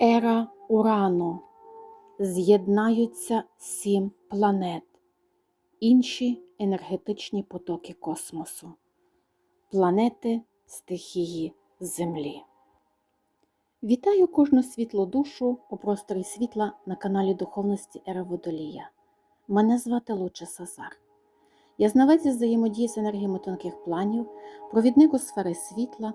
Ера Урану. З'єднаються сім планет, інші енергетичні потоки космосу, планети стихії Землі. Вітаю кожну світлу душу у просторі світла на каналі Духовності Ера Водолія. Мене звати Луча Сазар. Я знавець взаємодії з енергіями тонких планів, провідник у сфери світла,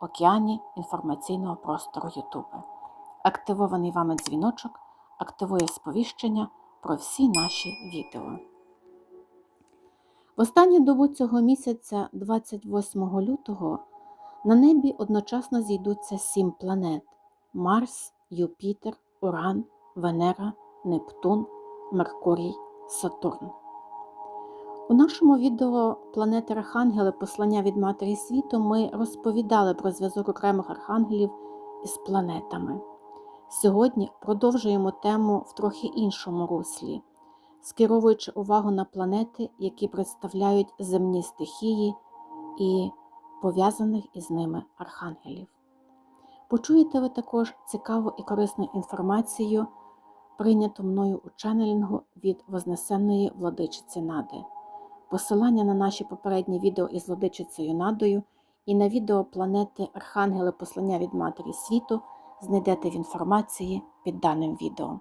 океані інформаційного простору YouTube. Активований вами дзвіночок активує сповіщення про всі наші відео. В останню добу цього місяця, 28 лютого, на небі одночасно зійдуться сім планет: Марс, Юпітер, Уран, Венера, Нептун, Меркурій, Сатурн. У нашому відео Планети Архангели Послання від Матері світу ми розповідали про зв'язок окремих архангелів із планетами. Сьогодні продовжуємо тему в трохи іншому руслі, скеровуючи увагу на планети, які представляють земні стихії і пов'язаних із ними архангелів. Почуєте ви також цікаву і корисну інформацію, прийняту мною у ченнелінгу від Вознесенної владичиці Нади. Посилання на наші попередні відео із владичицею Надою і на відео планети Архангели Послання від Матері світу знайдете в інформації під даним відео.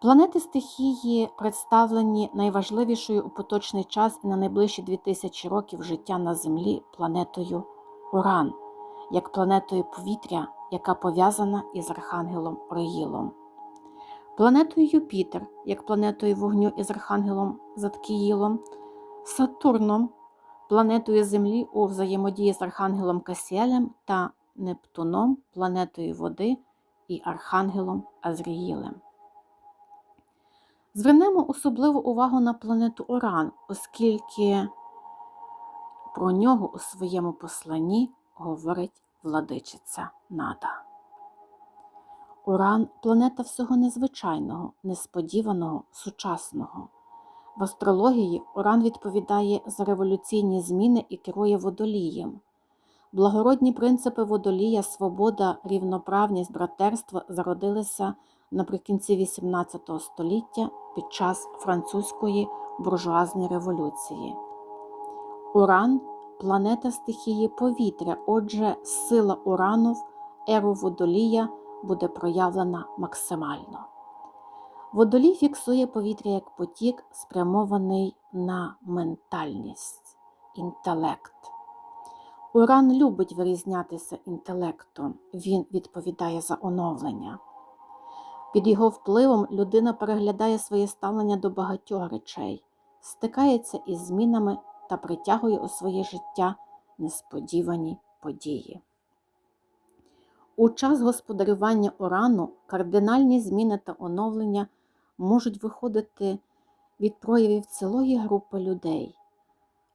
Планети стихії представлені найважливішою у поточний час і на найближчі 2000 років життя на Землі планетою Уран, як планетою повітря, яка пов'язана із Архангелом Роїлом. Планетою Юпітер, як планетою вогню із Архангелом Заткіїлом, Сатурном, планетою Землі у взаємодії з Архангелом Касіелем та Нептуном, планетою води і Архангелом Азріїлем. Звернемо особливу увагу на планету Уран, оскільки про нього у своєму посланні говорить владичиця Нада. Уран планета всього незвичайного, несподіваного, сучасного. В астрології Уран відповідає за революційні зміни і керує водолієм. Благородні принципи водолія, свобода, рівноправність, братерство зародилися наприкінці XVIII століття під час французької буржуазної революції. Уран планета стихії повітря, отже, сила урану в еру водолія буде проявлена максимально. Водолій фіксує повітря як потік, спрямований на ментальність, інтелект. Уран любить вирізнятися інтелектом, він відповідає за оновлення. Під його впливом людина переглядає своє ставлення до багатьох речей, стикається із змінами та притягує у своє життя несподівані події. У час господарювання урану кардинальні зміни та оновлення можуть виходити від проявів цілої групи людей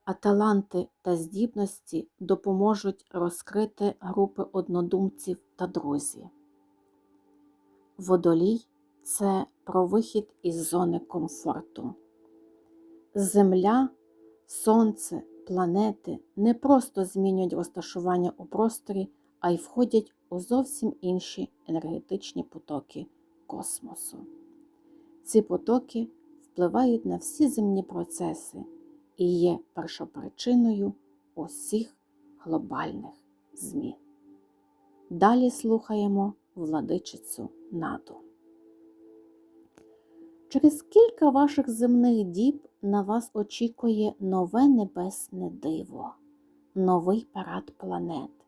а таланти та здібності допоможуть розкрити групи однодумців та друзів. Водолій це про вихід із зони комфорту. Земля, Сонце, планети не просто змінюють розташування у просторі, а й входять у зовсім інші енергетичні потоки космосу. Ці потоки впливають на всі земні процеси і є першопричиною усіх глобальних змін. Далі слухаємо владичицю наду. Через кілька ваших земних діб на вас очікує нове небесне диво, новий парад планет.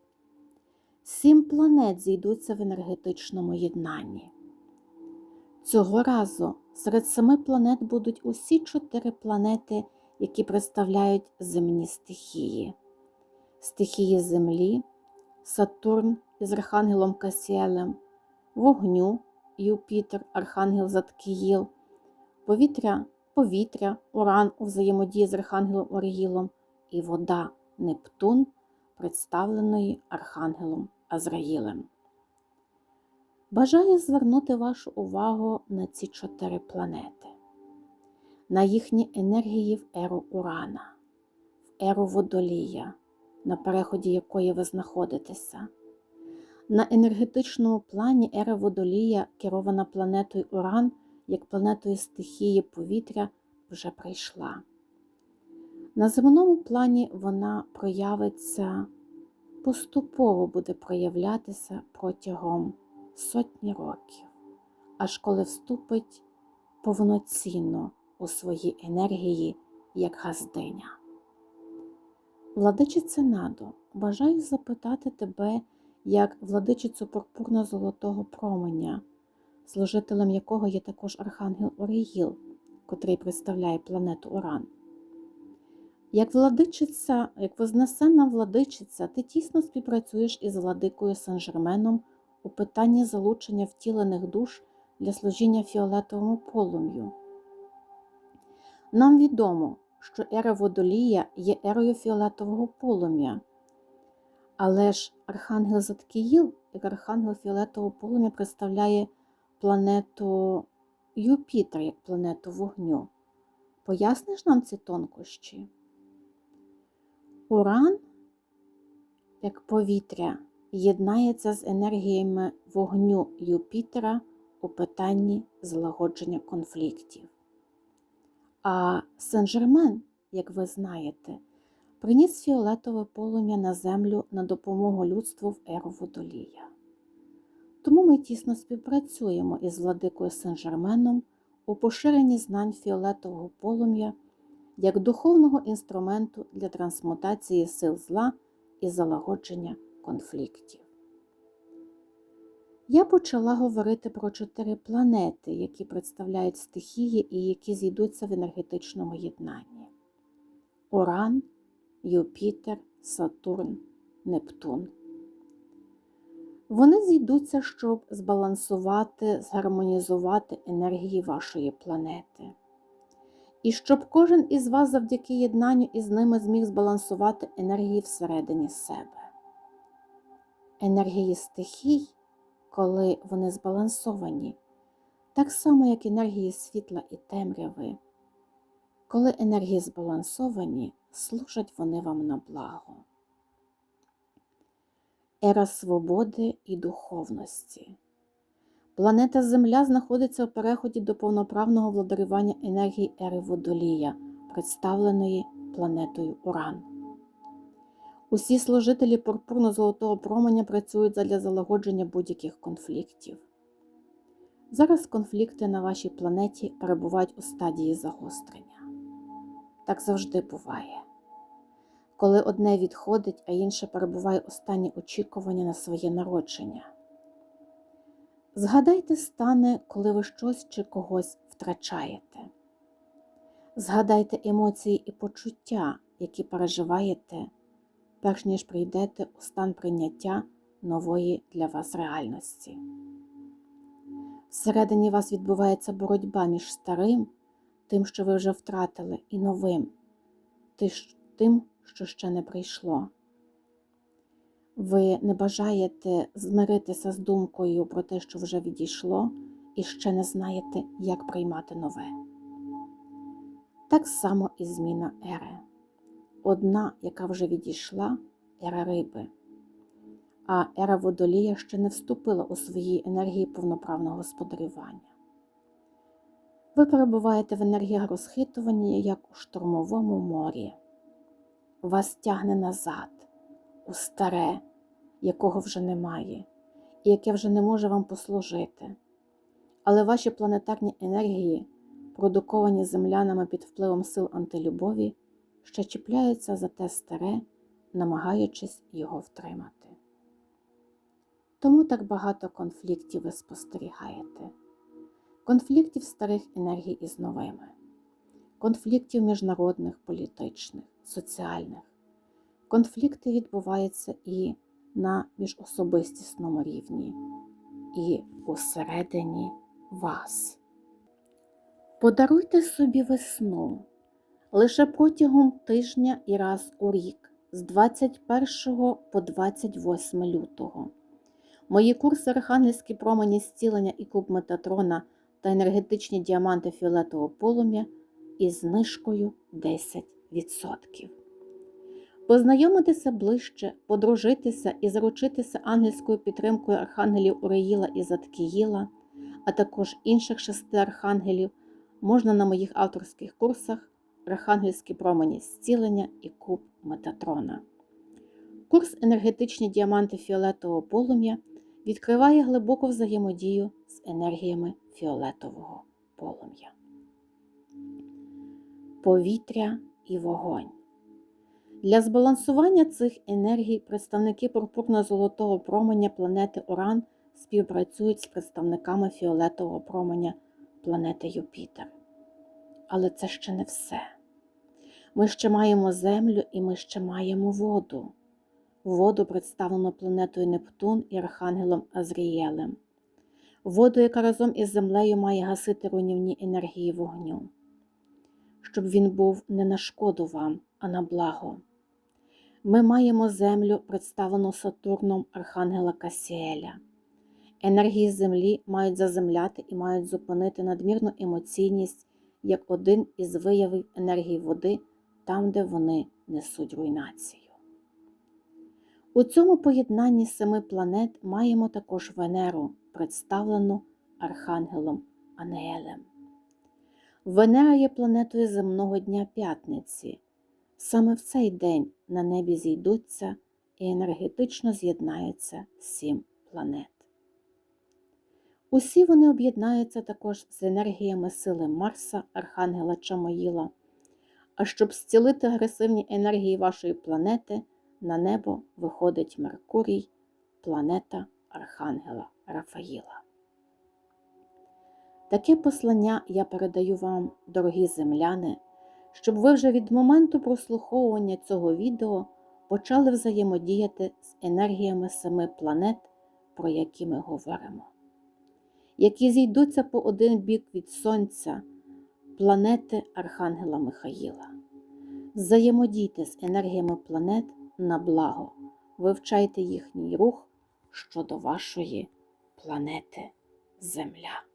Сім планет зійдуться в енергетичному єднанні. Цього разу серед семи планет будуть усі чотири планети які представляють земні стихії, стихії Землі, Сатурн із Архангелом Касіелем, вогню, Юпітер, Архангел Заткіїл, повітря, повітря, Уран у взаємодії з Архангелом Орігілом і вода Нептун, представленої Архангелом Азраїлем. Бажаю звернути вашу увагу на ці чотири планети, на їхні енергії в еру Урана, в еру Водолія, на переході якої ви знаходитеся. На енергетичному плані ера Водолія, керована планетою Уран, як планетою стихії повітря, вже прийшла. На земному плані вона проявиться, поступово буде проявлятися протягом сотні років, аж коли вступить повноцінно у свої енергії як газдиня. Владичице Надо, бажаю запитати тебе як владичицю пурпурно-золотого променя, служителем якого є також Архангел Оріїл, котрий представляє планету Уран. Як владичиця, як вознесена владичиця, ти тісно співпрацюєш із владикою Сен-Жерменом у питанні залучення втілених душ для служіння фіолетовому полум'ю. Нам відомо, що ера Водолія є ерою фіолетового полум'я. Але ж Архангел Заткіїл, як Архангел Фіолетового полум'я, представляє планету Юпітер як планету вогню. Поясниш нам ці тонкощі? Уран, як повітря, єднається з енергіями вогню Юпітера у питанні злагодження конфліктів. А Сен-Жермен, як ви знаєте, приніс фіолетове полум'я на землю на допомогу людству в еру водолія. Тому ми тісно співпрацюємо із владикою Сен-Жерменом у поширенні знань фіолетового полум'я як духовного інструменту для трансмутації сил зла і залагодження конфліктів. Я почала говорити про чотири планети, які представляють стихії і які зійдуться в енергетичному єднанні: Уран, Юпітер, Сатурн, Нептун. Вони зійдуться, щоб збалансувати, згармонізувати енергії вашої планети. І щоб кожен із вас завдяки єднанню із ними зміг збалансувати енергії всередині себе. Енергії стихій, коли вони збалансовані, так само, як енергії світла і темряви. Коли енергії збалансовані, служать вони вам на благо. Ера свободи і духовності. Планета Земля знаходиться у переході до повноправного владарювання енергії ери Водолія, представленої планетою Уран. Усі служителі пурпурно-золотого променя працюють задля залагодження будь-яких конфліктів. Зараз конфлікти на вашій планеті перебувають у стадії загострення. Так завжди буває. Коли одне відходить, а інше перебуває у стані очікування на своє народження. Згадайте стане, коли ви щось чи когось втрачаєте. Згадайте емоції і почуття, які переживаєте, перш ніж прийдете у стан прийняття нової для вас реальності. Всередині вас відбувається боротьба між старим, тим, що ви вже втратили, і новим, тим, що ще не прийшло. Ви не бажаєте змиритися з думкою про те, що вже відійшло, і ще не знаєте, як приймати нове. Так само і зміна ери. Одна, яка вже відійшла, ера риби, а ера водолія ще не вступила у свої енергії повноправного господарювання. Ви перебуваєте в енергіях розхитування, як у штурмовому морі. Вас тягне назад, у старе, якого вже немає, і яке вже не може вам послужити. Але ваші планетарні енергії, продуковані землянами під впливом сил антилюбові, ще чіпляються за те старе, намагаючись його втримати. Тому так багато конфліктів ви спостерігаєте, конфліктів старих енергій із новими, конфліктів міжнародних, політичних, соціальних. Конфлікти відбуваються і на міжособистісному рівні. і усередині вас. Подаруйте собі весну лише протягом тижня і раз у рік з 21 по 28 лютого. Мої курси Архангельські промені зцілення і куб Метатрона та енергетичні діаманти фіолетового полум'я із знижкою 10%. Познайомитися ближче, подружитися і заручитися ангельською підтримкою архангелів Уреїла і Заткіїла, а також інших шести архангелів можна на моїх авторських курсах Архангельські промені зцілення і куб Метатрона. Курс енергетичні діаманти фіолетового полум'я відкриває глибоку взаємодію з енергіями фіолетового полум'я. Повітря і вогонь. Для збалансування цих енергій представники пурпурно-золотого променя планети Уран співпрацюють з представниками фіолетового променя планети Юпітер. Але це ще не все. Ми ще маємо Землю і ми ще маємо воду. Воду представлено планетою Нептун і Архангелом Азрієлем. Воду, яка разом із землею має гасити руйнівні енергії вогню, щоб він був не на шкоду вам, а на благо. Ми маємо землю, представлену Сатурном Архангела Касіеля. Енергії Землі мають заземляти і мають зупинити надмірну емоційність як один із виявів енергії води там, де вони несуть руйнацію. У цьому поєднанні семи планет маємо також Венеру, представлену Архангелом Анеелем. Венера є планетою земного дня п'ятниці. Саме в цей день на небі зійдуться і енергетично з'єднаються сім планет. Усі вони об'єднаються також з енергіями сили Марса, Архангела Чамоїла. А щоб зцілити агресивні енергії вашої планети, на небо виходить Меркурій, планета Архангела Рафаїла. Таке послання я передаю вам, дорогі земляни, щоб ви вже від моменту прослуховування цього відео почали взаємодіяти з енергіями семи планет, про які ми говоримо, які зійдуться по один бік від Сонця, планети Архангела Михаїла. Взаємодійте з енергіями планет на благо, вивчайте їхній рух щодо вашої планети Земля.